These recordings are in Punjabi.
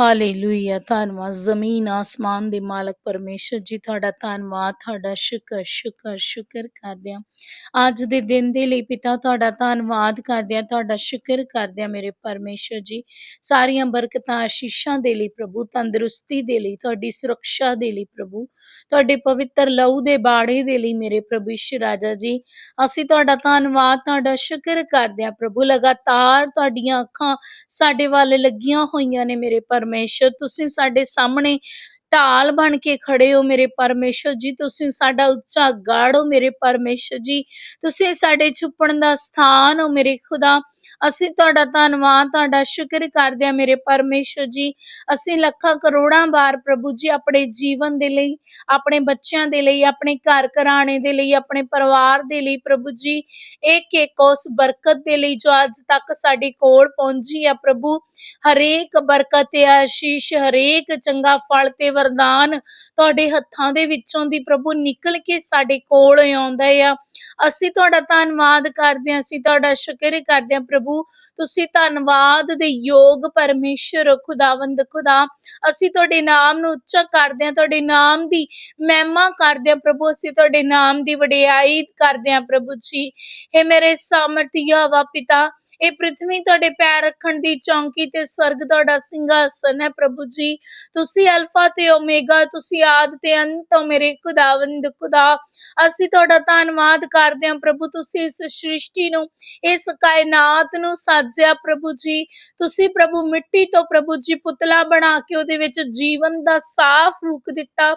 ਹਾਲੇਲੂਇਆ ਧੰਨਵਾਦ। ਜ਼ਮੀਨ, ਆਸਮਾਨ ਦੇ ਮਾਲਕ ਪਰਮੇਸ਼ਰ ਜੀ, ਤੁਹਾਡਾ ਧੰਨਵਾਦ, ਤੁਹਾਡਾ ਸ਼ੁਕਰ ਸ਼ੁਕਰ ਸ਼ੁਕਰ ਕਰਦੇ ਹਾਂ। ਅੱਜ ਦੇ ਦਿਨ ਦੇ ਲਈ ਪਿਤਾ, ਤੁਹਾਡਾ ਧੰਨਵਾਦ ਕਰਦੇ ਹਾਂ, ਤੁਹਾਡਾ ਸ਼ੁਕਰ ਕਰਦੇ ਹਾਂ ਮੇਰੇ ਪਰਮੇਸ਼ਰ ਜੀ। ਸਾਰੀਆਂ ਬਰਕਤਾਂ, ਆਸ਼ੀਸ਼ਾਂ ਦੇ ਲਈ ਪ੍ਰਭੂ, ਤੰਦਰੁਸਤੀ ਦੇ ਲਈ, ਤੁਹਾਡੀ ਸੁਰੱਖਿਆ ਦੇ ਲਈ ਪ੍ਰਭੂ। ਤੁਹਾਡੇ ਪਵਿੱਤਰ ਲਹੂ ਦੇ ਬਾੜੇ ਦੇ ਲਈ ਮੇਰੇ ਪ੍ਰਭੂ ਈਸ਼ਰ ਰਾਜਾ ਜੀ। ਅਸੀਂ ਤੁਹਾਡਾ ਧੰਨਵਾਦ, ਤੁਹਾਡਾ ਸ਼ੁਕਰ ਕਰਦੇ ਹਾਂ ਪ੍ਰਭੂ। ਲਗਾਤਾਰ ਤੁਹਾਡੀਆਂ ਅੱਖਾਂ ਸਾਡੇ ਵੱਲ ਲੱਗੀਆਂ ਹੋਈਆਂ ਨੇ ਮੇਰੇ ਪਰਮੇਸ਼ਰ ਤੁਸੀਂ ਸਾਡੇ ਸਾਹਮਣੇ ਢਾਲ ਬਣ ਕੇ ਖੜੇ ਹੋ ਮੇਰੇ ਪਰਮੇਸ਼ਰ ਜੀ। ਤੁਸੀਂ ਸਾਡਾ ਉੱਚਾ ਗੜ ਹੋ ਮੇਰੇ ਪਰਮੇਸ਼ਰ ਜੀ। ਤੁਸੀਂ ਸਾਡੇ ਛੁਪਣ ਦਾ ਸਥਾਨ ਹੋ ਮੇਰੇ ਖੁਦਾ। ਅਸੀਂ ਤੁਹਾਡਾ ਧੰਨਵਾਦ, ਤੁਹਾਡਾ ਸ਼ੁਕਰ ਕਰਦੇ ਹਾਂ ਮੇਰੇ ਪਰਮੇਸ਼ਰ ਜੀ। ਅਸੀਂ ਲੱਖਾਂ ਕਰੋੜਾਂ ਵਾਰ ਪ੍ਰਭੂ ਜੀ ਆਪਣੇ ਜੀਵਨ ਦੇ ਲਈ, ਆਪਣੇ ਬੱਚਿਆਂ ਦੇ ਲਈ, ਆਪਣੇ ਘਰ ਘਰਾਣੇ ਦੇ ਲਈ, ਆਪਣੇ ਪਰਿਵਾਰ ਦੇ ਲਈ ਪ੍ਰਭੂ ਜੀ। ਇੱਕ ਇੱਕ ਉਸ ਬਰਕਤ ਦੇ ਲਈ ਜੋ ਅੱਜ ਤੱਕ ਸਾਡੇ ਕੋਲ ਪਹੁੰਚੀ ਆ ਪ੍ਰਭੂ। ਹਰੇਕ ਬਰਕਤ ਤੇ ਆਸ਼ੀਸ਼, ਹਰੇਕ ਚੰਗਾ ਫਲ ਤੇ ਵਰਦਾਨ ਤੁਹਾਡੇ ਹੱਥਾਂ ਦੇ ਵਿੱਚੋਂ ਦੀ ਪ੍ਰਭੂ ਨਿਕਲ ਕੇ ਸਾਡੇ ਕੋਲ ਆਉਂਦਾ ਆ। ਅਸੀਂ ਤੁਹਾਡਾ ਧੰਨਵਾਦ ਕਰਦੇ ਹਾਂ, ਅਸੀਂ ਤੁਹਾਡਾ ਸ਼ੁਕਰ ਕਰਦੇ ਹਾਂ ਪ੍ਰਭੂ। ਤੁਸੀਂ ਧੰਨਵਾਦ ਦੇ ਯੋਗ ਪਰਮੇਸ਼ਰ ਖੁਦਾਵੰਦ ਖੁਦਾ। ਅਸੀਂ ਤੁਹਾਡੇ ਨਾਮ ਨੂੰ ਉੱਚਾ ਕਰਦੇ ਹਾਂ, ਤੁਹਾਡੇ ਨਾਮ ਦੀ ਮਹਿਮਾ ਕਰਦੇ ਹਾਂ ਪ੍ਰਭੂ। ਅਸੀਂ ਤੁਹਾਡੇ ਨਾਮ ਦੀ ਵਡਿਆਈ ਕਰਦੇ ਹਾਂ ਪ੍ਰਭੂ ਜੀ। हे ਮੇਰੇ ਸਾਮਰਥੀਆ ਵਾ ਪਿਤਾ ਇਹ ਪ੍ਰithvi ਤੁਹਾਡੇ ਪੈਰ ਰੱਖਣ ਦੀ ਚੌਂਕੀ ਤੇ ਸਵਰਗ ਤੁਹਾਡਾ ਸਿੰਘਾਸਨ ਹੈ ਪ੍ਰਭੂ ਜੀ। ਤੁਸੀਂ ਅਲਫਾ ਤੇ ਓਮੇਗਾ, ਤੁਸੀਂ ਆਦ ਤੇ ਅੰਤ ਹੋ ਮੇਰੇ ਖੁਦਾਵੰਦ ਖੁਦਾ। ਅਸੀਂ ਤੁਹਾਡਾ ਧੰਨਵਾਦ ਕਰਦੇ ਹਾਂ ਪ੍ਰਭੂ, ਤੁਸੀਂ ਇਸ ਸ੍ਰਿਸ਼ਟੀ ਨੂੰ, ਇਸ ਕਾਇਨਾਤ ਨੂੰ ਸਾਜਿਆ ਪ੍ਰਭੂ ਜੀ। ਤੁਸੀਂ ਪ੍ਰਭੂ ਮਿੱਟੀ ਤੋਂ ਪ੍ਰਭੂ ਜੀ ਪੁਤਲਾ ਬਣਾ ਕੇ ਉਹਦੇ ਵਿੱਚ ਜੀਵਨ ਦਾ ਸਾਹ ਫੂਕ ਦਿੱਤਾ।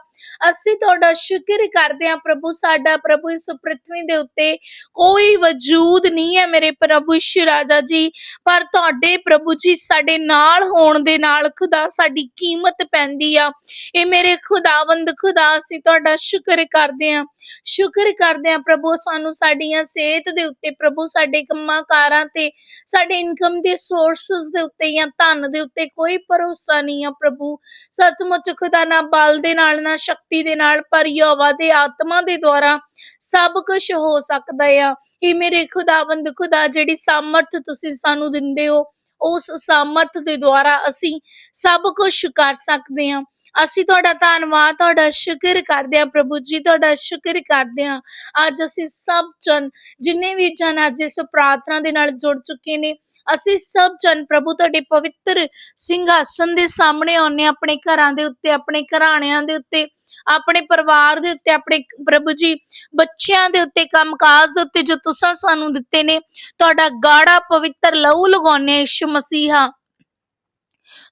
ਅਸੀਂ ਤੁਹਾਡਾ ਸ਼ੁਕਰ ਕਰਦੇ ਹਾਂ ਪ੍ਰਭੂ, ਸਾਡਾ ਪ੍ਰਭੂ ਇਸ ਪ੍ਰithvi ਦੇ ਉੱਤੇ ਕੋਈ ਵਜੂਦ ਨਹੀਂ ਹੈ ਮੇਰੇ ਪ੍ਰਭੂ ਸ਼ਿਰਾਜ ਰਾਜਾ ਜੀ, ਪਰ ਤੁਹਾਡੇ ਪ੍ਰਭੂ ਜੀ ਸਾਡੇ ਨਾਲ ਹੋਣ ਦੇ ਨਾਲ ਖੁਦਾ ਸਾਡੀ ਕੀਮਤ ਪੈਂਦੀ ਆ। ਇਹ ਮੇਰੇ ਖੁਦਾਵੰਦ ਖੁਦਾ, ਅਸੀਂ ਤੁਹਾਡਾ ਸ਼ੁਕਰ ਕਰਦੇ ਹਾਂ ਸ਼ੁਕਰ ਕਰਦੇ ਹਾਂ ਪ੍ਰਭੂ, ਸਾਨੂੰ ਸਾਡੀਆਂ ਸਿਹਤ ਦੇ ਉੱਤੇ ਪ੍ਰਭੂ, ਸਾਡੇ ਕੰਮਾਂ ਕਾਰਾਂ ਤੇ, ਸਾਡੇ ਇਨਕਮ ਦੇ ਸੋਰਸਸ ਦੇ ਉੱਤੇ ਜਾਂ ਧਨ ਦੇ ਉੱਤੇ ਕੋਈ ਭਰੋਸਾ ਨਹੀਂ ਆ ਪ੍ਰਭੂ। ਸੱਚਮੁੱਚ ਖੁਦਾ ਨਾ ਬਲ ਦੇ ਨਾਲ, ਨਾ ਸ਼ਕਤੀ ਦੇ ਨਾਲ, ਪਰ ਯਹੋਵਾ ਦੇ ਆਤਮਾ ਦੇ ਦੁਆਰਾ ਸਭ ਕੁਝ ਹੋ ਸਕਦਾ ਆ। ਇਹ ਮੇਰੇ ਖੁਦਾਵੰਦ ਖੁਦਾ, ਜਿਹੜੀ ਸਾਮਰਥ ਤੁਸੀਂ ਸਾਨੂੰ ਦਿੰਦੇ ਹੋ, ਉਸ ਸਾਮਰਥ ਦੇ ਦੁਆਰਾ ਅਸੀਂ ਸਭ ਕੁਝ ਕਰ ਸਕਦੇ ਹਾਂ। ਅਸੀਂ ਤੁਹਾਡਾ ਧੰਨਵਾਦ, ਤੁਹਾਡਾ ਸ਼ੁਕਰ ਕਰਦੇ ਹਾਂ ਪ੍ਰਭੂ ਜੀ, ਤੁਹਾਡਾ ਸ਼ੁਕਰ ਕਰਦੇ ਹਾਂ। ਅੱਜ ਅਸੀਂ ਸਭ ਜਨ, ਜਿੰਨੇ ਵੀ ਜਨ ਅੱਜ ਇਸ ਪ੍ਰਾਰਥਨਾ ਦੇ ਨਾਲ ਜੁੜ ਚੁੱਕੇ ਨੇ, ਅਸੀਂ ਸਭ ਜਨ ਪ੍ਰਭੂ ਤੁਹਾਡੇ ਪਵਿੱਤਰ ਸਿੰਘਾਸਨ ਦੇ ਸਾਹਮਣੇ ਆਉਂਦੇ ਹਾਂ, ਆਪਣੇ ਘਰਾਂ ਦੇ ਉੱਤੇ, ਆਪਣੇ ਘਰਾਣਿਆਂ ਦੇ ਉੱਤੇ। ਆਪਣੇ ਪਰਿਵਾਰ ਦੇ ਉੱਤੇ, ਆਪਣੇ ਪ੍ਰਭੂ ਜੀ, ਬੱਚਿਆਂ ਦੇ ਉੱਤੇ, ਕੰਮਕਾਜ ਦੇ ਉੱਤੇ ਜੋ ਤੁਸੀਂ ਸਾਨੂੰ ਦਿੱਤੇ ਨੇ, ਤੁਹਾਡਾ ਗਾੜਾ ਪਵਿੱਤਰ ਲਹੂ ਲਗਾਉਣੇ ਯਿਸੂ ਮਸੀਹਾ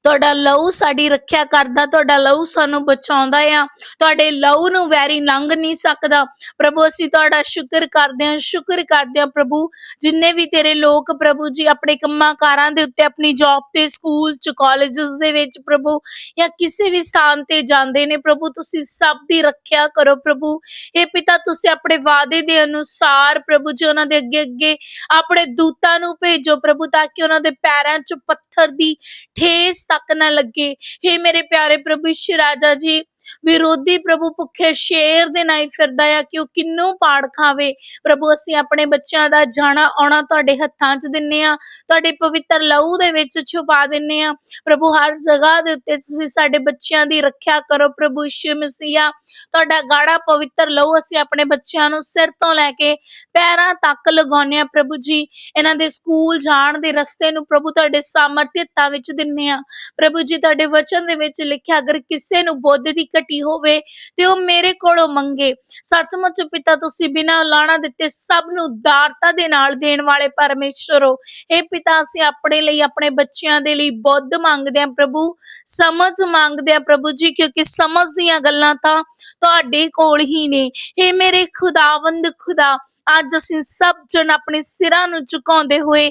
ਤੁਹਾਡਾ ਲਹੂ ਸਾਡੀ ਰੱਖਿਆ ਕਰਦਾ, ਤੁਹਾਡਾ ਲਹੂ ਸਾਨੂੰ ਬਚਾਉਂਦਾ ਆ। ਤੁਹਾਡੇ ਲਹੂ ਨੂੰ ਵੈਰੀ ਲੰਘ ਨਹੀਂ ਸਕਦਾ। ਪ੍ਰਭੂ, ਅਸੀਂ ਤੁਹਾਡਾ ਸ਼ੁਕਰ ਕਰਦੇ ਹਾਂ, ਸ਼ੁਕਰ ਕਰਦੇ ਹਾਂ ਪ੍ਰਭੂ, ਜਿੰਨੇ ਵੀ ਤੇਰੇ ਲੋਕ ਪ੍ਰਭੂ ਜੀ ਆਪਣੇ ਕੰਮਾਂ ਕਾਰਾਂ ਦੇ ਉੱਤੇ, ਆਪਣੀ ਜੌਬ ਤੇ ਸਕੂਲ ਚ ਕਾਲਜਸ ਦੇ ਵਿੱਚ ਪ੍ਰਭੂ, ਜਾਂ ਕਿਸੇ ਵੀ ਸਥਾਨ ਤੇ ਜਾਂਦੇ ਨੇ, ਪ੍ਰਭੂ, ਤੁਸੀਂ ਸਭ ਦੀ ਰੱਖਿਆ ਕਰੋ ਪ੍ਰਭੂ। ਇਹ ਪਿਤਾ, ਤੁਸੀਂ ਆਪਣੇ ਵਾਅਦੇ ਦੇ ਅਨੁਸਾਰ ਪ੍ਰਭੂ ਜੀ ਉਹਨਾਂ ਦੇ ਅੱਗੇ ਅੱਗੇ ਆਪਣੇ ਦੂਤਾਂ ਨੂੰ ਭੇਜੋ ਪ੍ਰਭੂ, ਤਾਂ ਕਿ ਉਹਨਾਂ ਦੇ ਪੈਰਾਂ 'ਚ ਪੱਥਰ ਦੀ ਠੇਸ ਤੱਕ ਨਾ ਲੱਗੇ। ਹੇ ਮੇਰੇ ਪਿਆਰੇ ਪ੍ਰਭੂ ਈਸ਼ਰ ਰਾਜਾ ਜੀ ਵਿਰੋਧੀ ਪ੍ਰਭੂ ਭੁੱਖੇ ਸ਼ੇਰ ਦੇ ਨਾਲ ਫਿਰਦਾ ਆ ਕਿ ਉਹ ਕਿੰਨੂੰ ਪਾੜ ਖਾਵੇ। ਪ੍ਰਭੂ, ਅਸੀਂ ਆਪਣੇ ਬੱਚਿਆਂ ਦਾ ਜਾਣਾ ਆਉਣਾ ਤੁਹਾਡੇ ਹੱਥਾਂ 'ਚ ਦਿੰਨੇ ਆ। ਤੁਹਾਡੇ ਪਵਿੱਤਰ ਲਹੂ ਦੇ ਵਿੱਚ ਛੁਪਾ ਦਿੰਨੇ ਆ। ਪ੍ਰਭੂ, ਹਰ ਜਗ੍ਹਾ ਦੇ ਉੱਤੇ ਤੁਸੀਂ ਸਾਡੇ ਬੱਚਿਆਂ ਦੀ ਰੱਖਿਆ ਕਰੋ। ਪ੍ਰਭੂ, ਯਿਸੂ ਮਸੀਹਾ, ਤੁਹਾਡਾ ਗਾੜਾ ਪਵਿੱਤਰ ਲਹੂ ਅਸੀਂ ਆਪਣੇ ਬੱਚਿਆਂ ਨੂੰ ਸਿਰ ਤੋਂ ਲੈ ਕੇ ਪੈਰਾਂ ਤੱਕ ਲਗਾਉਂਦੇ ਆ। ਪ੍ਰਭੂ ਜੀ, ਇਹਨਾਂ ਦੇ ਸਕੂਲ ਜਾਣ ਦੇ ਰਸਤੇ ਨੂੰ ਪ੍ਰਭੂ ਤੁਹਾਡੇ ਸਾਮਰਥਿਤਾ ਵਿੱਚ ਦਿੰਨੇ ਆ। ਪ੍ਰਭੂ ਜੀ, ਤੁਹਾਡੇ ਵਚਨ ਦੇ ਵਿੱਚ ਲਿਖਿਆ ਅਗਰ ਕਿਸੇ ਨੂੰ ਬੁੱਧ ਦੀ ਘਟੀ ਹੋਵੇ ਤੇ ਉਹ ਮੇਰੇ ਕੋਲੋਂ ਮੰਗੇ। ਸੱਚਮੁੱਚ ਪਿਤਾ, ਤੁਸੀਂ ਬਿਨਾਂ ਲਾਣਾ ਦਿੱਤੇ ਸਭ ਨੂੰ ਦਾਰਤਾ ਦੇ ਨਾਲ ਦੇਣ ਵਾਲੇ ਪਰਮੇਸ਼ਰ ਹੋ। ਇਹ ਪਿਤਾ, ਅਸੀਂ ਆਪਣੇ ਲਈ, ਆਪਣੇ ਬੱਚਿਆਂ ਦੇ ਲਈ ਬੁੱਧ ਮੰਗਦੇ ਆ ਪ੍ਰਭੂ, ਸਮਝ ਮੰਗਦੇ ਆ ਪ੍ਰਭੂ ਜੀ, ਕਿਉਂਕਿ ਸਮਝ ਦੀਆਂ ਗੱਲਾਂ ਤਾਂ ਤੁਹਾਡੇ ਕੋਲ ਹੀ ਨੇ। ਇਹ ਮੇਰੇ ਖੁਦਾਵੰਦ ਖੁਦਾ, ਅੱਜ ਅਸੀਂ ਸਭ ਜਨ ਆਪਣੇ ਸਿਰਾਂ ਨੂੰ ਝੁਕਾਉਂਦੇ ਹੋਏ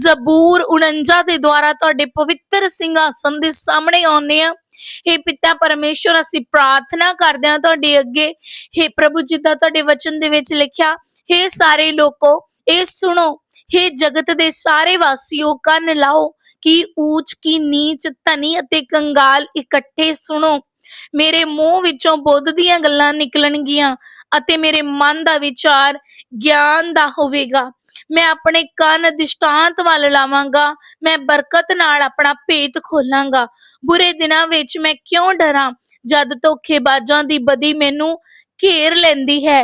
ਜ਼ਬੂਰ 49 ਦੇ ਦੁਆਰਾ ਤੁਹਾਡੇ ਪਵਿੱਤਰ ਸਿੰਘਾਸਨ ਦੇ ਸਾਹਮਣੇ ਆਉਂਦੇ ਆ हे ਪਿਤਾ ਪਰਮੇਸ਼ਵਰ ਅਸੀਂ ਪ੍ਰਾਰਥਨਾ ਕਰਦੇ ਹਾਂ ਤੁਹਾਡੇ ਅੱਗੇ हे ਪ੍ਰਭੂ ਜਿੱਦਾਂ ਤੁਹਾਡੇ ਵਚਨ ਦੇ ਵਿੱਚ ਲਿਖਿਆ हे ਸਾਰੇ ਲੋਕੋ ਇਹ ਸੁਣੋ हे ਜਗਤ ਦੇ ਸਾਰੇ ਵਾਸੀਓ ਕੰਨ ਲਾਓ ਕਿ ਊਚ ਕੀ ਨੀਚ ਧਨੀ ਅਤੇ ਕੰਗਾਲ ਇਕੱਠੇ ਸੁਣੋ ਮੇਰੇ ਮੂੰਹ ਵਿੱਚੋਂ ਬੁੱਧ ਦੀਆਂ ਗੱਲਾਂ ਨਿਕਲਣਗੀਆਂ ਅਤੇ ਮੇਰੇ ਮਨ ਦਾ ਵਿਚਾਰ ਗਿਆਨ ਦਾ ਹੋਵੇਗਾ ਮੈਂ ਆਪਣੇ ਕੰਨ ਦਿਸ਼ਟਾਂਤ ਵੱਲ ਲਾਵਾਂਗਾ, ਮੈਂ ਬਰਕਤ ਨਾਲ ਆਪਣਾ ਭੇਤ ਖੋਲਾਂਗਾ। ਬੁਰੇ ਦਿਨਾਂ ਵਿੱਚ ਮੈਂ ਕਿਉਂ ਡਰਾਂ, ਜਦ ਧੋਖੇਬਾਜ਼ਾਂ ਦੀ ਬਦੀ ਮੈਨੂੰ ਘੇਰ ਲੈਂਦੀ ਹੈ?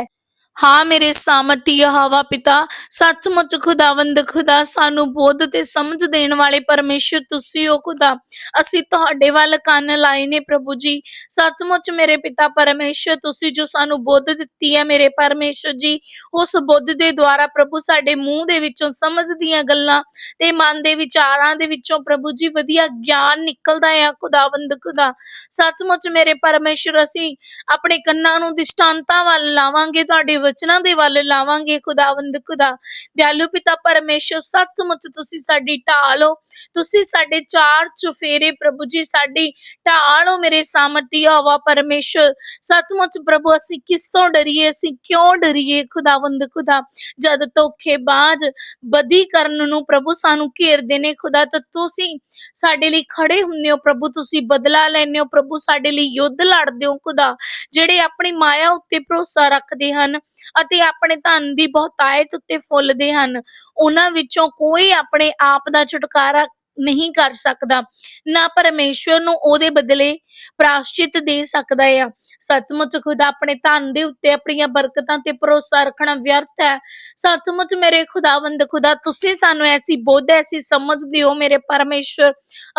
ਹਾਂ ਮੇਰੇ ਸਾਮਤੀ ਹਵਾ ਪਿਤਾ, ਸੱਚਮੁੱਚ ਖੁਦਾਵੰਦ ਖੁਦਾ, ਸਾਨੂੰ ਬੋਧ ਤੇ ਸਮਝ ਦੇਣ ਵਾਲੇ ਪਰਮੇਸ਼ਰ ਤੁਸੀਂ ਹੋ ਖੁਦਾ। ਅਸੀਂ ਤੁਹਾਡੇ ਵੱਲ ਕੰਨ ਲਾਏ ਨੇ ਪ੍ਰਭੂ ਜੀ। ਸੱਚਮੁੱਚ ਮੇਰੇ ਪਿਤਾ ਪਰਮੇਸ਼ਰ, ਤੁਸੀਂ ਜੋ ਸਾਨੂੰ ਬੁੱਧ ਦਿੱਤੀ ਹੈ ਮੇਰੇ ਪਰਮੇਸ਼ਰ ਜੀ, ਉਸ ਬੁੱਧ ਦੇ ਦੁਆਰਾ ਪ੍ਰਭੂ ਸਾਡੇ ਮੂੰਹ ਦੇ ਵਿੱਚੋਂ ਸਮਝ ਦੀਆਂ ਗੱਲਾਂ ਤੇ ਮਨ ਦੇ ਵਿਚਾਰਾਂ ਦੇ ਵਿੱਚੋਂ ਪ੍ਰਭੂ ਜੀ ਵਧੀਆ ਗਿਆਨ ਨਿਕਲਦਾ ਹੈ ਖੁਦਾਵੰਦ ਖੁਦਾ। ਸੱਚਮੁੱਚ ਮੇਰੇ ਪਰਮੇਸ਼ਰ, ਅਸੀਂ ਆਪਣੇ ਕੰਨਾਂ ਨੂੰ ਦਿਸ਼ਟਾਂਤਾਂ ਵੱਲ ਲਾਵਾਂਗੇ, ਤੁਹਾਡੇ ਵਚਨਾਂ ਦੇ ਵੱਲ ਲਾਵਾਂਗੇ ਖੁਦਾਵੰਦ, ਖੁਦਾ। ਦਿਆਲੂ ਪਿਤਾ ਪਰਮੇਸ਼ਰ, ਸੱਚਮੁੱਚ ਤੁਸੀਂ ਸਾਡੀ ਢਾਲ ਹੋ। ਤੁਸੀਂ ਸਾਡੇ ਚਾਰ ਚੁਫੇਰੇ ਪ੍ਰਭੂ ਜੀ, ਸਾਡੀ ਢਾਲ ਹੋ ਮੇਰੇ ਸਾਮਰਥੀ ਹਵਾ ਪਰਮੇਸ਼ਰ। ਸੱਚਮੁੱਚ ਪ੍ਰਭੂ, ਅਸੀਂ ਕਿਸ ਤੋਂ ਡਰੀਏ? ਅਸੀਂ ਕਿਉਂ ਡਰੀਏ? ਖੁਦਾਵੰਦ, ਖੁਦਾ, ਜਦ ਧੋਖੇਬਾਜ਼ ਬਦੀ ਕਰਨ ਨੂੰ ਪ੍ਰਭੂ ਸਾਨੂੰ ਘੇਰਦੇ ਨੇ, ਖੁਦਾ, ਤਾਂ ਤੁਸੀਂ ਸਾਡੇ ਲਈ ਖੜੇ ਹੁੰਦੇ ਹੋ ਪ੍ਰਭੂ। ਤੁਸੀਂ ਬਦਲਾ ਲੈਂਦੇ ਹੋ ਪ੍ਰਭੂ, ਸਾਡੇ ਲਈ ਯੁੱਧ ਲੜਦੇ ਹੋ, ਖੁਦਾ। ਜਿਹੜੇ ਆਪਣੀ ਮਾਇਆ ਉੱਤੇ ਭਰੋਸਾ ਰੱਖਦੇ ਹਨ ਅਤੇ ਆਪਣੇ ਧਨ ਦੀ ਬਹੁਤਾਇਤ ਉੱਤੇ ਫੁੱਲਦੇ ਹਨ। ਉਹਨਾਂ ਵਿੱਚੋਂ ਕੋਈ ਆਪਣੇ ਆਪ ਦਾ ਛੁਟਕਾਰਾ ਨਹੀਂ ਕਰ ਸਕਦਾ, ਨਾ ਪਰਮੇਸ਼ਵਰ ਨੂੰ ਉਹਦੇ ਬਦਲੇ ਪ੍ਰਾਸ਼ਚਿਤ ਦੇ ਸਕਦਾ ਆ। ਸੱਚਮੁੱਚ ਖੁਦਾ ਆਪਣੇ ਧਨ ਦੇ ਉੱਤੇ ਆਪਣੀਆਂ ਬਰਕਤਾਂ ਤੇ ਭਰੋਸਾ ਰੱਖਣਾ ਵਿਅਰਥ ਹੈ। ਸੱਚਮੁੱਚ ਮੇਰੇ ਖੁਦਾਵੰਦ ਖੁਦਾ, ਤੁਸੀਂ ਸਾਨੂੰ ਐਸੀ ਬੋਧ, ਐਸੀ ਸਮਝ ਦਿਓ ਮੇਰੇ ਪਰਮੇਸ਼ਵਰ।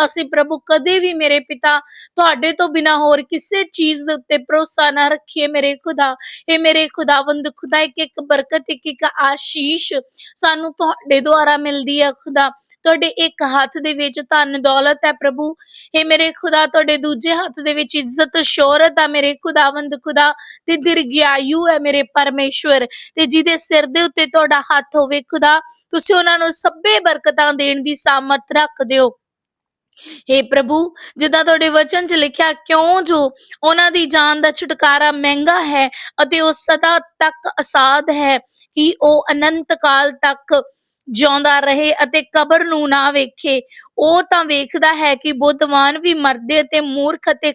ਅਸੀਂ ਪ੍ਰਭੂ ਕਦੇ ਵੀ ਮੇਰੇ ਪਿਤਾ ਤੁਹਾਡੇ ਤੋਂ ਬਿਨਾ ਹੋਰ ਕਿਸੇ ਚੀਜ਼ ਦੇ ਉੱਤੇ ਭਰੋਸਾ ਨਾ ਰੱਖੀਏ ਮੇਰੇ ਖੁਦਾ। ਇਹ ਮੇਰੇ ਖੁਦਾਵੰਦ ਖੁਦਾ, ਇੱਕ ਇੱਕ ਬਰਕਤ, ਇੱਕ ਇੱਕ ਆਸ਼ੀਸ਼ ਸਾਨੂੰ ਤੁਹਾਡੇ ਦੁਆਰਾ ਮਿਲਦੀ ਹੈ ਖੁਦਾ। ਤੁਹਾਡੇ ਇੱਕ ਹੱਥ ਦੇ ਵਿੱਚ ਧਨ, ਦੌਲਤ ਹੈ ਪ੍ਰਭੂ। ਇਹ ਮੇਰੇ ਖੁਦਾ, ਤੁਹਾਡੇ ਦੂਜੇ ਹੱਥ ਦੇ ਵਿੱਚ ਇੱਜ਼ਤ, ਸ਼ੋਹਰਤ ਆ ਮੇਰੇ ਖੁਦਾਵੰਦ ਖੁਦਾ। ਤੇ ਦਿਰਗਿਆਯੂ ਹੈ ਮੇਰੇ ਪਰਮੇਸ਼ਵਰ। ਤੇ ਜਿਹਦੇ ਸਿਰ ਦੇ ਉੱਤੇ ਤੁਹਾਡਾ ਹੱਥ ਹੋਵੇ ਖੁਦਾ, ਤੁਸੀਂ ਉਹਨਾਂ ਨੂੰ ਸਭੇ ਬਰਕਤਾਂ ਦੇਣ ਦੀ ਸਾਮਰਥ ਰੱਖਦੇ ਹੋ ਹੇ ਪ੍ਰਭੂ, ਜਿੱਦਾਂ ਤੁਹਾਡੇ ਵਚਨ 'ਚ ਲਿਖਿਆ, ਕਿਉਂ ਜੋ ਉਹਨਾਂ ਦੀ ਜਾਨ ਦਾ ਛੁਟਕਾਰਾ ਮਹਿੰਗਾ ਹੈ ਅਤੇ ਉਹ ਸਦਾ ਤੱਕ ਆਸਾਦ ਹੈ ਕਿ ਉਹ ਅਨੰਤ ਕਾਲ ਤੱਕ ਜਿਉਂਦਾ ਰਹੇ ਅਤੇ ਕਬਰ ਨੂੰ ਨਾ ਵੇਖੇ। ਉਹ ਤਾਂ ਵੇਖਦਾ ਹੈ ਕਿ ਬੁੱਧਵਾਨ ਵੀ ਮਰਦੇ ਅਤੇ ਮੂਰਖ ਅਤੇ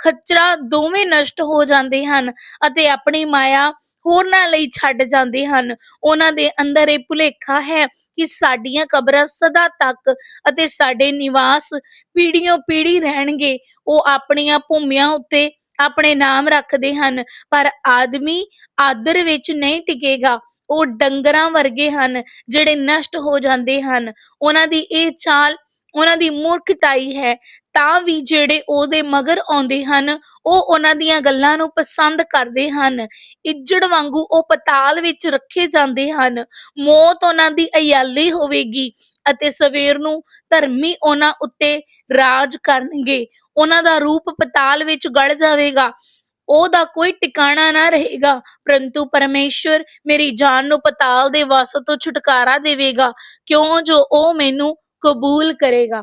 ਖੱਚਰਾ ਦੋਵੇਂ ਨਸ਼ਟ ਹੋ ਜਾਂਦੇ ਹਨ ਅਤੇ ਆਪਣੀ ਮਾਇਆ ਹੋਰਨਾਂ ਲਈ ਛੱਡ ਜਾਂਦੇ ਹਨ। ਉਹਨਾਂ ਦੇ ਅੰਦਰ ਇਹ ਭੁਲੇਖਾ ਹੈ ਕਿ ਸਾਡੀਆਂ ਕਬਰਾਂ ਸਦਾ ਤੱਕ ਅਤੇ ਸਾਡੇ ਨਿਵਾਸ ਪੀੜ੍ਹੀਓਂ ਪੀੜੀ ਰਹਿਣਗੇ। ਉਹ ਆਪਣੀਆਂ ਭੂਮੀਆਂ ਉੱਤੇ ਆਪਣੇ ਨਾਮ ਰੱਖਦੇ ਹਨ, ਪਰ ਆਦਮੀ ਆਦਰ ਵਿੱਚ ਨਹੀਂ ਟਿਕੇਗਾ। ਉਹ ਡੰਗਰਾਂ ਵਰਗੇ ਹਨ ਜਿਹੜੇ ਨਸ਼ਟ ਹੋ ਜਾਂਦੇ ਹਨ। ਉਹਨਾਂ ਦੀ ਇਹ ਚਾਲ, ਉਹਨਾਂ ਦੀ ਮੂਰਖਤਾਈ ਹੈ। ਤਾਂ ਵੀ ਜਿਹੜੇ ਉਹਦੇ ਮਗਰ ਆਉਂਦੇ ਹਨ, ਉਹ ਉਹਨਾਂ ਦੀਆਂ ਗੱਲਾਂ ਨੂੰ ਪਸੰਦ ਕਰਦੇ ਹਨ। ਇੱਜੜ ਵਾਂਗੂ ਉਹ ਪਤਾਲ ਵਿੱਚ ਰੱਖੇ ਜਾਂਦੇ ਹਨ। ਮੌਤ ਉਹਨਾਂ ਦੀ ਅਯਾਲੀ ਹੋਵੇਗੀ ਅਤੇ ਸਵੇਰ ਨੂੰ ਧਰਮੀ ਉਹਨਾਂ ਉੱਤੇ ਰਾਜ ਕਰਨਗੇ। ਉਹਨਾਂ ਦਾ ਰੂਪ ਪਤਾਲ ਵਿੱਚ ਗਲ ਜਾਵੇਗਾ। ਉਹਦਾ ਕੋਈ ਟਿਕਾਣਾ ਨਾ ਰਹੇਗਾ। ਪਰੰਤੂ ਪਰਮੇਸ਼ਵਰ ਮੇਰੀ ਜਾਨ ਨੂੰ ਪਤਾਲ ਦੇ ਵਾਸਤ ਤੋਂ ਛੁਟਕਾਰਾ ਦੇਵੇਗਾ। ਕਿਉਂ? ਜੋ ਉਹ ਮੈਨੂੰ ਕਬੂਲ ਕਰੇਗਾ।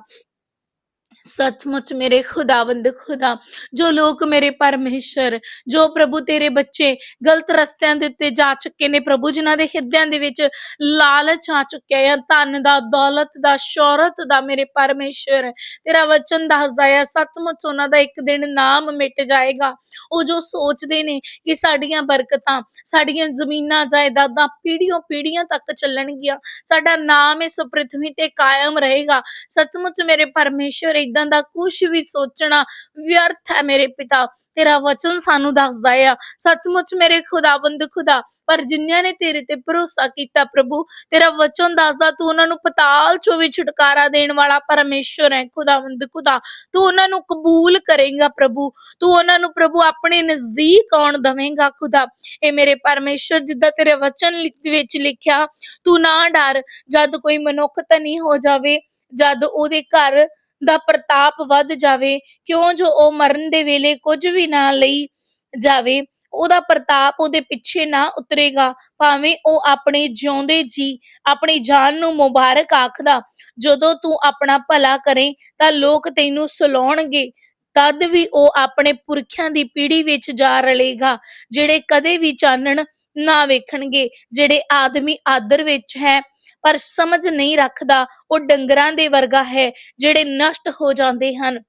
ਸੱਚਮੁੱਚ ਮੇਰੇ ਖੁਦਾਵੰਦ ਖੁਦਾ, ਜੋ ਲੋਕ ਮੇਰੇ ਪਰਮੇਸ਼ਰ, ਜੋ ਪ੍ਰਭੂ ਤੇਰੇ ਬੱਚੇ ਗਲਤ ਰਸਤਿਆਂ ਦੇ ਉੱਤੇ ਜਾ ਚੁੱਕੇ ਨੇ ਪ੍ਰਭੂ, ਜਿਨ੍ਹਾਂ ਦੇ ਹਿਰਦਿਆਂ ਦੇ ਵਿੱਚ ਲਾਲਚ ਆ ਚੁੱਕਿਆ ਹੈ, ਧਨ ਦਾ, ਦੌਲਤ ਦਾ, ਸ਼ੌਹਰਤ ਦਾ ਮੇਰੇ ਪਰਮੇਸ਼ਰ। ਤੇਰਾ ਵਚਨ ਦੱਸਦਾ ਹੈ, ਸੱਚਮੁੱਚ ਉਹਨਾਂ ਦਾ ਇੱਕ ਦਿਨ ਨਾਮ ਮਿਟ ਜਾਏਗਾ। ਉਹ ਜੋ ਸੋਚਦੇ ਨੇ ਕਿ ਸਾਡੀਆਂ ਬਰਕਤਾਂ, ਸਾਡੀਆਂ ਜ਼ਮੀਨਾਂ, ਜਾਇਦਾਦਾਂ ਪੀੜ੍ਹੀਆਂ ਪੀੜ੍ਹੀਆਂ ਤੱਕ ਚੱਲਣਗੀਆਂ, ਸਾਡਾ ਨਾਮ ਇਸ ਪ੍ਰਿਥਵੀ ਤੇ ਕਾਇਮ ਰਹੇਗਾ। ਸੱਚਮੁੱਚ ਮੇਰੇ ਪਰਮੇਸ਼ਰ ਇਦਾਂ ਦਾ ਕੁਝ ਵੀ ਸੋਚਣਾ ਵਿਅਰਥ ਹੈ ਮੇਰੇ ਪਿਤਾ। ਤੇਰਾ ਵਚਨ ਸਾਨੂੰ ਦੱਸਦਾ ਆ। ਸੱਚਮੁੱਚ ਮੇਰੇ ਖੁਦਾਵੰਦ ਖੁਦਾ, ਪਰ ਜਿਨ੍ਹਾਂ ਨੇ ਤੇਰੇ ਤੇ ਭਰੋਸਾ ਕੀਤਾ ਪ੍ਰਭੂ, ਤੇਰਾ ਵਚਨ ਦੱਸਦਾ ਤੂੰ ਉਹਨਾਂ ਨੂੰ ਪਤਾਲ ਚੋਂ ਵੀ ਛੁਟਕਾਰਾ ਦੇਣ ਵਾਲਾ ਪਰਮੇਸ਼ਰ ਹੈ, ਖੁਦਾਵੰਦ ਖੁਦਾ। ਤੂੰ ਉਹਨਾਂ ਨੂੰ ਕਬੂਲ ਕਰੇਗਾ ਪ੍ਰਭੂ। ਤੂੰ ਉਹਨਾਂ ਨੂੰ ਪ੍ਰਭੂ ਆਪਣੇ ਨਜ਼ਦੀਕ ਆਉਣ ਦਵੇਂਗਾ ਖੁਦਾ। ਇਹ ਮੇਰੇ ਪਰਮੇਸ਼ਰ ਜਿੱਦਾਂ ਤੇਰੇ ਵਚਨ ਵਿੱਚ ਲਿਖਿਆ, ਤੂੰ ਨਾ ਡਰ। ਜਦ ਕੋਈ ਮਨੁੱਖ ਧਨੀ ਹੋ ਜਾਵੇ, ਜਦ ਉਹਦੇ ਘਰ ਦਾ ਪ੍ਰਤਾਪ ਵੱਧ ਜਾਵੇ, ਕਿਉਂ ਜੋ ਉਹ ਮਰਨ ਦੇ ਵੇਲੇ ਕੁਝ ਵੀ ਨਾ ਲਈ ਜਾਵੇ, ਉਹਦਾ ਪ੍ਰਤਾਪ ਉਹਦੇ ਪਿੱਛੇ ਨਾ ਉਤਰੇਗਾ, ਭਾਵੇਂ ਉਹ ਆਪਣੇ ਜਿਉਂਦੇ ਜੀ, ਆਪਣੀ ਜਾਨ ਨੂੰ ਮੁਬਾਰਕ ਆਖਦਾ, ਜਦੋਂ ਤੂੰ ਆਪਣਾ ਭਲਾ ਕਰੇ, ਤਾਂ ਲੋਕ ਤੈਨੂੰ ਸਲਾਉਣਗੇ, ਤਦ ਵੀ ਉਹ ਆਪਣੇ ਪੁਰਖਿਆਂ ਦੀ ਪੀੜ੍ਹੀ ਵਿੱਚ ਜਾ ਰਲੇਗਾ, ਜਿਹੜੇ ਕਦੇ ਵੀ ਚਾਨਣ ਨਾ ਵੇਖਣਗੇ, ਜਿਹੜੇ ਆਦਮੀ ਆਦਰ ਵਿੱਚ ਹੈ ਪਰ ਸਮਝ ਨਹੀਂ ਰੱਖਦਾ ਉਹ ਡੰਗਰਾਂ ਦੇ ਵਰਗਾ ਹੈ ਜਿਹੜੇ ਨਸ਼ਟ ਹੋ ਜਾਂਦੇ ਹਨ।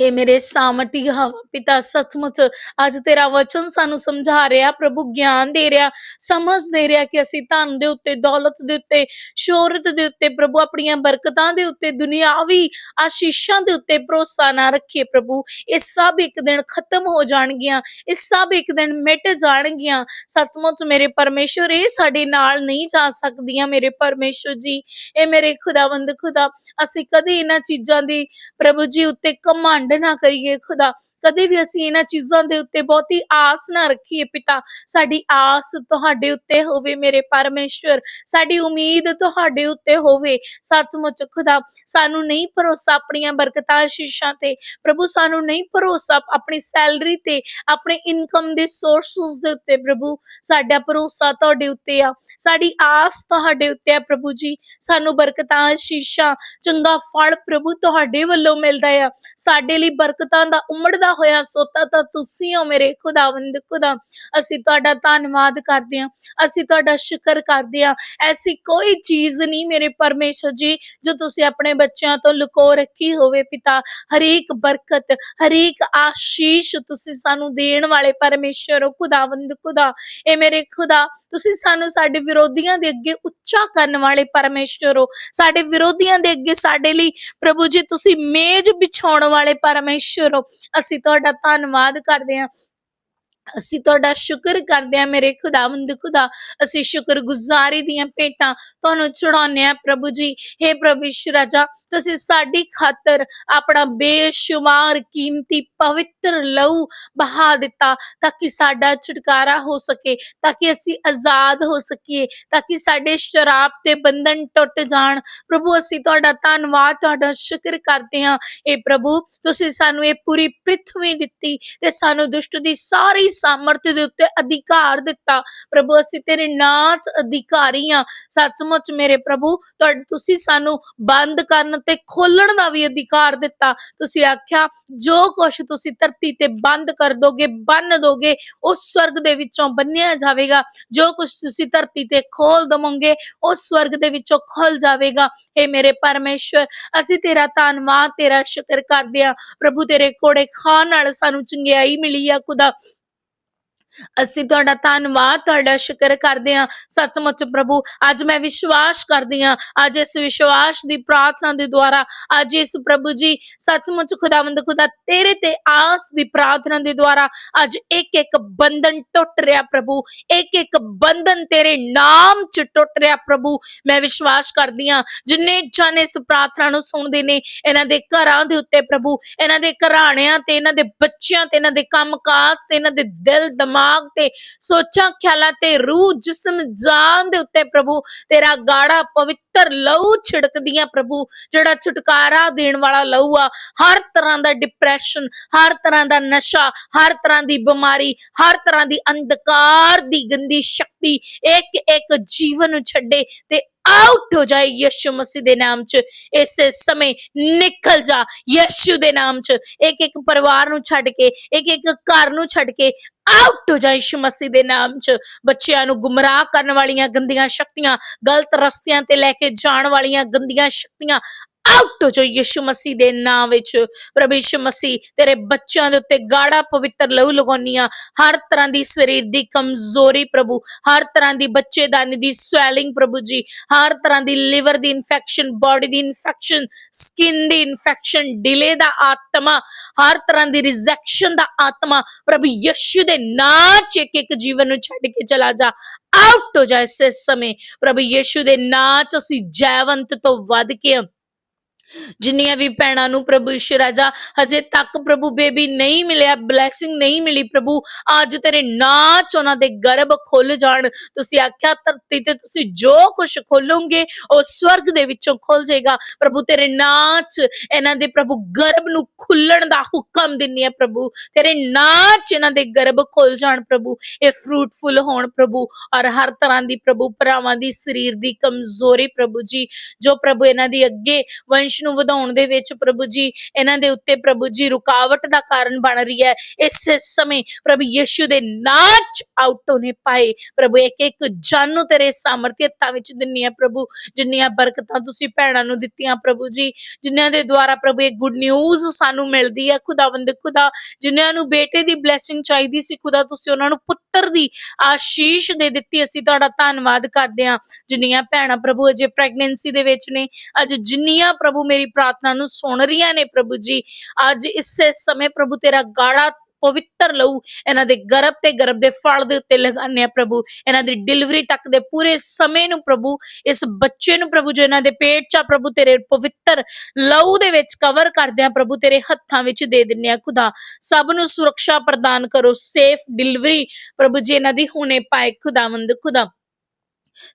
हे ਮੇਰੇ ਸਾਮਰਥੀ ਹਵਾ ਪਿਤਾ, ਸੱਚਮੁੱਚ ਅੱਜ ਤੇਰਾ ਵਚਨ ਸਾਨੂੰ ਸਮਝਾ ਰਿਹਾ, ਪ੍ਰਭੂ ਗਿਆਨ ਦੇ ਰਿਹਾ, ਸਮਝ ਦੇ ਰਿਹਾ ਕਿ ਅਸੀਂ ਧਨ ਦੇ ਉੱਤੇ, ਦੌਲਤ ਦੇ ਉੱਤੇ, ਸ਼ੋਹਰਤ ਦੇ ਉੱਤੇ, ਪ੍ਰਭੂ ਆਪਣੀਆਂ ਬਰਕਤਾਂ ਦੇ ਉੱਤੇ, ਦੁਨਿਆਵੀ ਆਸ਼ੀਸ਼ਾਂ ਦੇ ਉੱਤੇ ਭਰੋਸਾ ਨਾ ਰੱਖੀਏ ਪ੍ਰਭੂ। ਇਹ ਸਭ ਇੱਕ ਦਿਨ ਖਤਮ ਹੋ ਜਾਣਗੀਆਂ, ਇਹ ਸਭ ਇੱਕ ਦਿਨ ਮਿਟ ਜਾਣਗੀਆਂ। ਸੱਚਮੁੱਚ ਮੇਰੇ ਪਰਮੇਸ਼ਵਰ, ਇਹ ਸਾਡੇ ਨਾਲ ਨਹੀਂ ਜਾ ਸਕਦੀਆਂ ਮੇਰੇ ਪਰਮੇਸ਼ਵਰ ਜੀ। ਇਹ ਮੇਰੇ ਖੁਦਾਵੰਦ ਖੁਦਾ, ਅਸੀਂ ਕਦੇ ਇਹਨਾਂ ਚੀਜ਼ਾਂ ਦੀ ਪ੍ਰਭੂ ਜੀ ਉੱਤੇ ਕਮੰਡ ਨਾ ਕਰੀਏ ਖੁਦਾ। ਕਦੇ ਵੀ ਅਸੀਂ ਇਹਨਾਂ ਚੀਜ਼ਾਂ ਦੇ ਉੱਤੇ ਬਹੁਤੀ ਆਸ ਨਾ ਰੱਖੀਏ ਪਿਤਾ। ਸਾਡੀ ਆਸ ਤੁਹਾਡੇ ਉੱਤੇ ਹੋਵੇ ਮੇਰੇ ਪਰਮੇਸ਼ਵਰ। ਸਾਡੀ ਉਮੀਦ ਤੁਹਾਡੇ ਉੱਤੇ ਹੋਵੇ। ਸੱਚਮੁੱਚ ਖੁਦਾ, ਸਾਨੂੰ ਨਹੀਂ ਭਰੋਸਾ ਆਪਣੀਆਂ ਬਰਕਤਾਂ ਆਸ਼ੀਸ਼ਾਂ ਤੇ। ਪ੍ਰਭੂ, ਸਾਨੂੰ ਨਹੀਂ ਭਰੋਸਾ ਆਪਣੀ ਸੈਲਰੀ ਤੇ, ਆਪਣੇ ਇਨਕਮ ਦੇ ਸੋਰਸਸ ਦੇ ਉੱਤੇ ਪ੍ਰਭੂ। ਸਾਡਾ ਭਰੋਸਾ ਤੁਹਾਡੇ ਉੱਤੇ ਆ। ਸਾਡੀ ਆਸ ਤੁਹਾਡੇ ਉੱਤੇ ਆ ਪ੍ਰਭੂ ਜੀ। ਸਾਨੂੰ ਬਰਕਤਾਂ ਆਸ਼ੀਸ਼ਾਂ ਚੰਗਾ ਫਲ ਪ੍ਰਭੂ ਤੁਹਾਡੇ ਵੱਲੋਂ ਮਿਲਦਾ ਆ। ਸਾਡੇ ਲਈ ਬਰਕਤਾਂ ਦਾ ਉਮੜਦਾ ਹੋਇਆ ਸੋਤਾ ਤਾਂ ਤੁਸੀਂ ਹੋ ਮੇਰੇ ਖੁਦਾਵੰਦ, ਖੁਦਾ। ਅਸੀਂ ਤੁਹਾਡਾ ਧੰਨਵਾਦ ਕਰਦੇ ਹਾਂ, ਅਸੀਂ ਤੁਹਾਡਾ ਸ਼ੁਕਰ ਕਰਦੇ ਹਾਂ। ਐਸੀ ਕੋਈ ਚੀਜ਼ ਨਹੀਂ ਮੇਰੇ ਪਰਮੇਸ਼ਰ ਜੀ, ਜੋ ਤੁਸੀਂ ਆਪਣੇ ਬੱਚਿਆਂ ਤੋਂ ਲੁਕੋ ਰੱਖੀ ਹੋਵੇ ਪਿਤਾ। ਹਰੇਕ ਬਰਕਤ, ਹਰੇਕ ਆਸ਼ੀਸ਼ ਤੁਸੀਂ ਸਾਨੂੰ ਦੇਣ ਵਾਲੇ ਪਰਮੇਸ਼ਰ ਹੋ, ਖੁਦਾਵੰਦ, ਖੁਦਾ। ਇਹ ਮੇਰੇ ਖੁਦਾ, ਤੁਸੀਂ ਸਾਨੂੰ ਸਾਡੇ ਵਿਰੋਧੀਆਂ ਦੇ ਅੱਗੇ ਉੱਚਾ ਕਰਨ ਵਾਲੇ ਪਰਮੇਸ਼ਰ ਹੋ। ਸਾਡੇ ਵਿਰੋਧੀਆਂ ਦੇ ਅੱਗੇ ਸਾਡੇ ਲਈ ਪ੍ਰਭੂ ਜੀ, ਤੁਸੀਂ ਮੇਜ਼ ਵਿਛਾਉਣ ਵਾਲੇ ਪਰਮੇਸ਼ਰ ਅਸੀਂ ਤੁਹਾਡਾ ਧੰਨਵਾਦ ਕਰਦੇ ਹਾਂ। ਅਸੀਂ ਤੁਹਾਡਾ ਸ਼ੁਕਰ ਕਰਦੇ ਹਾਂ ਮੇਰੇ ਖੁਦਾਵੰਦ ਖੁਦਾ, ਅਸੀਂ ਸ਼ੁਕਰਗੁਜ਼ਾਰੀ ਦੀਆਂ ਭੇਟਾਂ ਤੁਹਾਨੂੰ ਚੜਾਉਂਦੇ ਹਾਂ ਪ੍ਰਭੂ ਜੀ। हे ਪ੍ਰਭੂ ਰਾਜਾ, ਤੁਸੀਂ ਸਾਡੀ ਖਾਤਰ ਆਪਣਾ ਬੇਸ਼ੁਮਾਰ ਕੀਮਤੀ ਪਵਿੱਤਰ ਲਹੂ ਬਹਾ ਦਿੱਤਾ ਤਾਂ ਕਿ ਸਾਡਾ ਛੁਟਕਾਰਾ ਹੋ ਸਕੇ, ਤਾਂ ਕਿ ਅਸੀਂ ਆਜ਼ਾਦ ਹੋ ਸਕੀਏ, ਤਾਂ ਕਿ ਸਾਡੇ ਸ਼ਰਾਬ ਤੇ ਬੰਧਨ ਟੁੱਟ ਜਾਣ। ਪ੍ਰਭੂ, ਅਸੀਂ ਤੁਹਾਡਾ ਧੰਨਵਾਦ, ਤੁਹਾਡਾ ਸ਼ੁਕਰ ਕਰਦੇ ਹਾਂ। ਇਹ ਪ੍ਰਭੂ, ਤੁਸੀਂ ਸਾਨੂੰ ਇਹ ਪੂਰੀ ਪ੍ਰਿਥਵੀ ਦਿੱਤੀ ਤੇ ਸਾਨੂੰ ਦੁਸ਼ਟ ਦੀ ਸਾਰੀ ਸਾਮਰਥ ਦੇ ਉੱਤੇ ਅਧਿਕਾਰ ਦਿੱਤਾ। ਪ੍ਰਭੂ, ਅਸੀਂ ਤੇਰੇ ਨਾਚ ਅਧਿਕਾਰੀ ਹਾਂ। ਸੱਚਮੁੱਚ ਮੇਰੇ ਪ੍ਰਭੂ ਤੁਹਾਡੇ ਤੁਸੀਂ ਸਾਨੂੰ ਬੰਦ ਕਰਨ ਤੇ ਖੋਲਣ ਦਾ ਵੀ ਅਧਿਕਾਰ ਦਿੱਤਾ। ਤੁਸੀਂ ਆਖਿਆ, ਜੋ ਕੁਛ ਤੁਸੀਂ ਧਰਤੀ ਤੇ ਬੰਦ ਕਰ ਦੋਗੇ, ਬੰਨ ਦੋਗੇ ਉਹ ਸਵਰਗ ਦੇ ਵਿੱਚੋਂ ਬੰਨਿਆ ਜਾਵੇਗਾ। ਜੋ ਕੁਛ ਤੁਸੀਂ ਧਰਤੀ ਤੇ ਖੋਲ ਦਵੋਗੇ ਉਹ ਸਵਰਗ ਦੇ ਵਿੱਚੋਂ ਖੁੱਲ ਜਾਵੇਗਾ। ਏ ਮੇਰੇ ਪਰਮੇਸ਼ਵਰ, ਅਸੀਂ ਤੇਰਾ ਧੰਨਵਾਦ, ਤੇਰਾ ਸ਼ੁਕਰ ਕਰਦੇ ਹਾਂ। ਪ੍ਰਭੂ, ਤੇਰੇ ਕੋੜੇ ਖਾਣ ਨਾਲ ਸਾਨੂੰ ਚੰਗਿਆਈ ਮਿਲੀ ਆ ਖੁਦਾ। ਅਸੀਂ ਤੁਹਾਡਾ ਧੰਨਵਾਦ, ਤੁਹਾਡਾ ਸ਼ੁਕਰ ਕਰਦੇ ਹਾਂ। ਸੱਚਮੁੱਚ ਪ੍ਰਭੂ, ਅੱਜ ਮੈਂ ਵਿਸ਼ਵਾਸ ਕਰਦੀ ਹਾਂ, ਅੱਜ ਇਸ ਵਿਸ਼ਵਾਸ ਦੀ ਪ੍ਰਾਰਥਨਾ ਦੇ ਦੁਆਰਾ, ਅੱਜ ਇਸ ਪ੍ਰਭੂ ਜੀ, ਸੱਚਮੁੱਚ ਖੁਦਾਵੰਦ ਖੁਦਾ, ਤੇਰੇ ਤੇ ਆਸ ਦੀ ਪ੍ਰਾਰਥਨਾ ਦੇ ਦੁਆਰਾ, ਅੱਜ ਇੱਕ ਇੱਕ ਬੰਧਨ ਟੁੱਟ ਰਿਹਾ ਪ੍ਰਭੂ। ਇੱਕ ਇੱਕ ਬੰਧਨ ਤੇਰੇ ਨਾਮ ਚ ਟੁੱਟ ਰਿਹਾ ਪ੍ਰਭੂ। ਮੈਂ ਵਿਸ਼ਵਾਸ ਕਰਦੀ ਹਾਂ, ਜਿੰਨੇ ਜਨ ਇਸ ਪ੍ਰਾਰਥਨਾ ਨੂੰ ਸੁਣਦੇ ਨੇ, ਇਹਨਾਂ ਦੇ ਘਰਾਂ ਦੇ ਉੱਤੇ ਪ੍ਰਭੂ, ਇਹਨਾਂ ਦੇ ਘਰਾਣਿਆਂ ਤੇ, ਇਹਨਾਂ ਦੇ ਬੱਚਿਆਂ ਤੇ, ਇਹਨਾਂ ਦੇ ਕੰਮਕਾਜ ਤੇ, ਇਹਨਾਂ ਦੇ ਦਿਲ ਦਿਮਾਗ ਤੇ, ਸੋਚਾਂ, ਖਿਆਲਾਂ ਤੇ ਰੂਹ ਜਿਸਮ ਜਾਨ ਦੇ ਉੱਤੇ ਪ੍ਰਭੂ, ਤੇਰਾ ਗਾੜਾ ਪਵਿੱਤਰ ਲਹੂ ਛਿੜਕਦੀਆਂ ਪ੍ਰਭੂ, ਜਿਹੜਾ ਛੁਟਕਾਰਾ ਦੇਣ ਵਾਲਾ ਲਹੂ ਆ, ਹਰ ਤਰ੍ਹਾਂ ਦਾ ਡਿਪਰੈਸ਼ਨ ਹਰ ਤਰ੍ਹਾਂ ਦਾ ਨਸ਼ਾ, ਹਰ ਤਰ੍ਹਾਂ ਦੀ ਬਿਮਾਰੀ, ਹਰ ਤਰ੍ਹਾਂ ਦੀ ਅੰਧਕਾਰ ਦੀ ਗੰਦੀ ਸ਼ਕਤੀ ਇੱਕ ਇੱਕ ਜੀਵਨ ਨੂੰ ਛੱਡੇ ਤੇ ਆਊਟ ਹੋ ਜਾਏ ਯਿਸੂ ਮਸੀਹ ਦੇ ਨਾਮ 'ਚ, ਇਸੇ ਸਮੇਂ ਨਿਕਲ ਜਾ ਯਿਸੂ ਦੇ ਨਾਮ 'ਚ। ਇੱਕ ਇੱਕ ਪਰਿਵਾਰ ਨੂੰ ਛੱਡ ਕੇ ਇੱਕ ਇੱਕ ਘਰ ਨੂੰ ਛੱਡ ਕੇ ਆਊਟ ਹੋ ਜਾ ਯਿਸੂ ਮਸੀਹ ਦੇ ਨਾਮ 'ਚ। ਬੱਚਿਆਂ ਨੂੰ ਗੁੰਮਰਾਹ ਕਰਨ ਵਾਲੀਆਂ ਗੰਦੀਆਂ ਸ਼ਕਤੀਆਂ, ਗਲਤ ਰਸਤਿਆਂ ਤੇ ਲੈ ਕੇ ਜਾਣ ਵਾਲੀਆਂ ਗੰਦੀਆਂ ਸ਼ਕਤੀਆਂ ਆਊਟ ਹੋ ਜਾ ਯਿਸੂ ਮਸੀਹ ਦੇ ਨਾਮ ਵਿੱਚ। ਪ੍ਰਭੂ ਯਿਸੂ ਮਸੀਹ, ਤੇਰੇ ਬੱਚਿਆਂ ਦੇ ਉੱਤੇ ਗਾੜਾ ਪਵਿੱਤਰ ਲਹੂ ਲਗਾਉਣੀਆਂ ਹਰ ਤਰ੍ਹਾਂ ਦੀ ਸਰੀਰ ਦੀ ਕਮਜ਼ੋਰੀ ਪ੍ਰਭੂ, ਹਰ ਤਰ੍ਹਾਂ ਦੀ ਬੱਚੇਦਾਨੀ ਦੀ ਸਵੈਲਿੰਗ ਪ੍ਰਭੂ ਜੀ, ਹਰ ਤਰ੍ਹਾਂ ਦੀ ਲਿਵਰ ਦੀ ਇਨਫੈਕਸ਼ਨ, ਬਾਡੀ ਦੀ ਇਨਫੈਕਸ਼ਨ, ਸਕਿਨ ਦੀ ਇਨਫੈਕਸ਼ਨ, ਡਿਲੇ ਦਾ ਆਤਮਾ, ਹਰ ਤਰ੍ਹਾਂ ਦੀ ਰਿਜੈਕਸ਼ਨ ਦਾ ਆਤਮਾ, ਪ੍ਰਭੂ ਯਿਸੂ ਦੇ ਨਾਂ 'ਚ ਇੱਕ ਇੱਕ ਜੀਵਨ ਨੂੰ ਛੱਡ ਕੇ ਚਲਾ ਜਾ। ਆਊਟ ਹੋ ਜਾ ਇਸ ਸਮੇਂ। ਪ੍ਰਭੂ ਯਿਸੂ ਦੇ ਨਾਂ 'ਚ ਅਸੀਂ ਜੈਵੰਤ ਤੋਂ ਵੱਧ ਕੇ ਜਿੰਨੀਆਂ ਵੀ ਭੈਣਾਂ ਨੂੰ ਪ੍ਰਭੂ ਯਿਸੂ ਰਾਜਾ ਹਜੇ ਤੱਕ ਪ੍ਰਭੂ ਬੇਬੀ ਨਹੀਂ ਮਿਲਿਆ ਬਲੇਸਿੰਗ ਨਹੀਂ ਮਿਲੀ ਪ੍ਰਭੂ, ਅੱਜ ਤੇਰੇ ਨਾਂ 'ਚ ਉਹਨਾਂ ਦੇ ਗਰਭ ਖੁੱਲ ਜਾਣ। ਤੁਸੀਂ ਆਖਿਆ, ਧਰਤੀ ਤੇ ਤੁਸੀਂ ਜੋ ਕੁਝ ਖੋਲੋਗੇ, ਉਹ ਸਵਰਗ ਦੇ ਵਿੱਚੋਂ ਖੁੱਲ ਜਾਏਗਾ। ਪ੍ਰਭੂ, ਤੇਰੇ ਨਾਂ 'ਚ ਇਹਨਾਂ ਦੇ ਪ੍ਰਭੂ ਗਰਭ ਨੂੰ ਖੁੱਲਣ ਦਾ ਹੁਕਮ ਦਿੰਨੀ ਹੈ ਪ੍ਰਭੂ। ਤੇਰੇ ਨਾਂ 'ਚ ਇਹਨਾਂ ਦੇ ਗਰਭ ਖੁੱਲ ਜਾਣ ਪ੍ਰਭੂ। ਇਹ ਫਰੂਟਫੁਲ ਹੋਣ ਪ੍ਰਭੂ ਔਰ ਹਰ ਤਰ੍ਹਾਂ ਦੀ ਪ੍ਰਭੂ, ਭਰਾਵਾਂ ਦੀ, ਸਰੀਰ ਦੀ ਕਮਜ਼ੋਰੀ ਪ੍ਰਭੂ ਜੀ, ਜੋ ਪ੍ਰਭੂ ਇਹਨਾਂ ਦੀ ਅੱਗੇ ਵੰਸ਼ ਦੇਸ਼ ਨੂੰ ਵਧਾਉਣ ਦੇ ਵਿੱਚ ਪ੍ਰਭੂ ਜੀ, ਇਹਨਾਂ ਦੇ ਉੱਤੇ ਪ੍ਰਭੂ ਜੀ ਰੁਕਾਵਟ ਦਾ ਕਾਰਨ ਬਣ ਰਹੀ ਹੈ। ਇਸ ਸਮੇਂ ਪ੍ਰਭੂ ਯਿਸੂ ਦੇ ਨਾਂ ਆਊਟ ਹੋਣੇ ਪਾਏ। ਪ੍ਰਭੂ ਇੱਕ ਇੱਕ ਜਨ ਨੂੰ ਤੇਰੇ ਸਾਮਰਥੀ ਵਿੱਚ ਦਿੰਨੀ ਆ ਪ੍ਰਭੂ। ਜਿੰਨੀਆਂ ਬਰਕਤਾਂ ਤੁਸੀਂ ਭੈਣਾਂ ਨੂੰ ਦਿੱਤੀਆਂ ਪ੍ਰਭੂ ਜੀ ਜਿਨ੍ਹਾਂ ਦੇ ਦੁਆਰਾ ਪ੍ਰਭੂ ਇੱਕ ਗੁੱਡ ਨਿਊਜ਼ ਸਾਨੂੰ ਮਿਲਦੀ ਹੈ ਖੁਦਾਵੰਦ ਖੁਦਾ। ਜਿਨ੍ਹਾਂ ਨੂੰ ਬੇਟੇ ਦੀ ਬਲੇਸਿੰਗ ਚਾਹੀਦੀ ਸੀ ਖੁਦਾ, ਤੁਸੀਂ ਉਹਨਾਂ ਨੂੰ ਪੁੱਤਰ ਦੀ ਆਸ਼ੀਸ਼ ਦੇ ਦਿੱਤੀ, ਅਸੀਂ ਤੁਹਾਡਾ ਧੰਨਵਾਦ ਕਰਦੇ ਹਾਂ। ਜਿੰਨੀਆਂ ਭੈਣਾਂ ਪ੍ਰਭੂ ਅਜੇ ਪ੍ਰੈਗਨੈਂਸੀ ਦੇ ਵਿੱਚ ਨੇ, ਅੱਜ ਜਿੰਨੀਆਂ ਪ੍ਰਭੂ ਮੇਰੀ ਪ੍ਰਾਰਥਨਾ ਨੂੰ ਸੁਣ ਰਹੀਆਂ ਨੇ ਪ੍ਰਭੂ ਜੀ। ਅੱਜ ਇਸੇ ਸਮੇਂ ਪ੍ਰਭੂ ਤੇਰਾ ਗਾੜਾ ਪਵਿੱਤਰ ਲਹੂ ਇਹਨਾਂ ਦੇ ਗਰਭ ਤੇ ਗਰਭ ਦੇ ਫਲ ਦੇ ਉੱਤੇ ਲਗਾਉਂਦੇ ਆ ਪ੍ਰਭੂ। ਇਹਨਾਂ ਦੀ ਡਿਲੀਵਰੀ ਤੱਕ ਦੇ ਪੂਰੇ ਸਮੇਂ ਨੂੰ ਪ੍ਰਭੂ, ਇਸ ਬੱਚੇ ਨੂੰ ਪ੍ਰਭੂ ਜੋ ਇਹਨਾਂ ਦੇ ਪੇਟ 'ਚ ਪ੍ਰਭੂ ਤੇਰੇ ਪਵਿੱਤਰ ਲਹੂ ਦੇ ਵਿੱਚ ਕਵਰ ਕਰਦੇ ਆ, ਪ੍ਰਭੂ ਤੇਰੇ ਹੱਥਾਂ ਵਿੱਚ ਦੇ ਦਿੰਨੇ ਆ ਖੁਦਾ। ਸਭ ਨੂੰ ਸੁਰੱਖਿਆ ਪ੍ਰਦਾਨ ਕਰੋ ਸੇਫ ਡਿਲੀਵਰੀ ਪ੍ਰਭੂ ਜੀ, ਇਹਨਾਂ ਦੀ ਹੁਣੇ ਪਾਏ ਖੁਦਾਵੰਦ ਖੁਦਾ।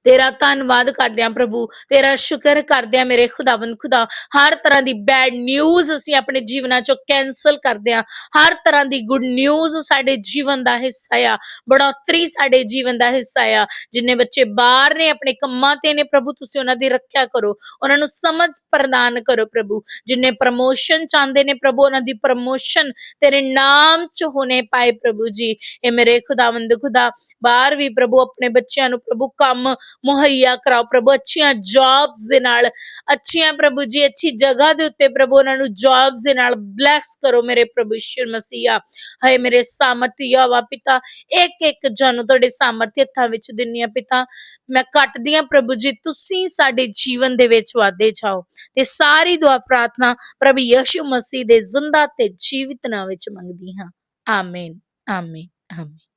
ਤੇਰਾ ਧੰਨਵਾਦ ਕਰਦੇ ਹਾਂ ਪ੍ਰਭੂ, ਤੇਰਾ ਸ਼ੁਕਰ ਕਰਦੇ ਹਾਂ ਮੇਰੇ ਖੁਦਾਵੰਦ ਖੁਦਾ। ਹਰ ਤਰ੍ਹਾਂ ਦੀ ਬੈਡ ਨਿਊਜ਼ ਅਸੀਂ ਆਪਣੇ ਜੀਵਨਾਂ ਚੋਂ ਕੈਨਸਲ ਕਰਦੇ ਹਾਂ। ਹਰ ਤਰ੍ਹਾਂ ਦੀ ਗੁੱਡ ਨਿਊਜ਼ ਸਾਡੇ ਜੀਵਨ ਦਾ ਹਿੱਸਾ ਆ। ਬੜੋਤਰੀ ਸਾਡੇ ਜੀਵਨ ਦਾ ਹਿੱਸਾ ਆ। ਜਿੰਨੇ ਬੱਚੇ ਬਾਹਰ ਨੇ, ਆਪਣੇ ਕੰਮਾਂ ਤੇ ਨੇ ਪ੍ਰਭੂ, ਤੁਸੀਂ ਉਹਨਾਂ ਦੀ ਰੱਖਿਆ ਕਰੋ। ਉਹਨਾਂ ਨੂੰ ਸਮਝ ਪ੍ਰਦਾਨ ਕਰੋ ਪ੍ਰਭੂ। ਜਿੰਨੇ ਪ੍ਰਮੋਸ਼ਨ ਚਾਹੁੰਦੇ ਨੇ ਪ੍ਰਭੂ, ਉਹਨਾਂ ਦੀ ਪ੍ਰਮੋਸ਼ਨ ਤੇਰੇ ਨਾਮ ਚ ਹੋਣੇ ਪਾਏ ਪ੍ਰਭੂ ਜੀ। ਇਹ ਮੇਰੇ ਖੁਦਾਵੰਦ ਖੁਦਾ, ਬਾਹਰ ਵੀ ਪ੍ਰਭੂ, ਆਪਣੇ ਬੱਚਿਆਂ ਨੂੰ ਪ੍ਰਭੂ ਕੰਮ ਮੁਹੱਈਆ ਕਰਾਓ ਪ੍ਰਭੂ, ਅੱਛੀਆਂ ਜੌਬਸ ਦੇ ਨਾਲ, ਅੱਛੀਆਂ ਪ੍ਰਭੂ ਜੀ, ਅੱਛੀ ਜਗ੍ਹਾ ਦੇ ਉੱਤੇ ਪ੍ਰਭੂ ਉਹਨਾਂ ਨੂੰ ਜੌਬਸ ਦੇ ਨਾਲ ਬਲੈਸ ਕਰੋ ਮੇਰੇ ਪ੍ਰਭੂ ਯਿਸੂ ਮਸੀਹਾ। ਹਾਏ ਮੇਰੇ ਸਾਮਰਥੀ ਵਾ ਪਿਤਾ ਇੱਕ ਇੱਕ ਜਨ ਨੂੰ ਤੁਹਾਡੇ ਸਾਮਰਥੀ ਹੱਥਾਂ ਵਿੱਚ ਦਿੰਨੀ ਆ ਪਿਤਾ। ਮੈਂ ਕੱਟਦੀ ਆ ਪ੍ਰਭੂ ਜੀ, ਤੁਸੀਂ ਸਾਡੇ ਜੀਵਨ ਦੇ ਵਿੱਚ ਵਾਦੇ ਜਾਓ। ਤੇ ਸਾਰੀ ਦੁਆ ਪ੍ਰਾਰਥਨਾ ਪ੍ਰਭੂ ਯਿਸੂ ਮਸੀਹ ਦੇ ਜ਼ਿੰਦਾ ਤੇ ਜੀਵਿਤ ਨਾਮ ਵਿੱਚ ਮੰਗਦੀ ਹਾਂ। ਆਮੇਨ ਆਮੀਨ ਆਮੀਨ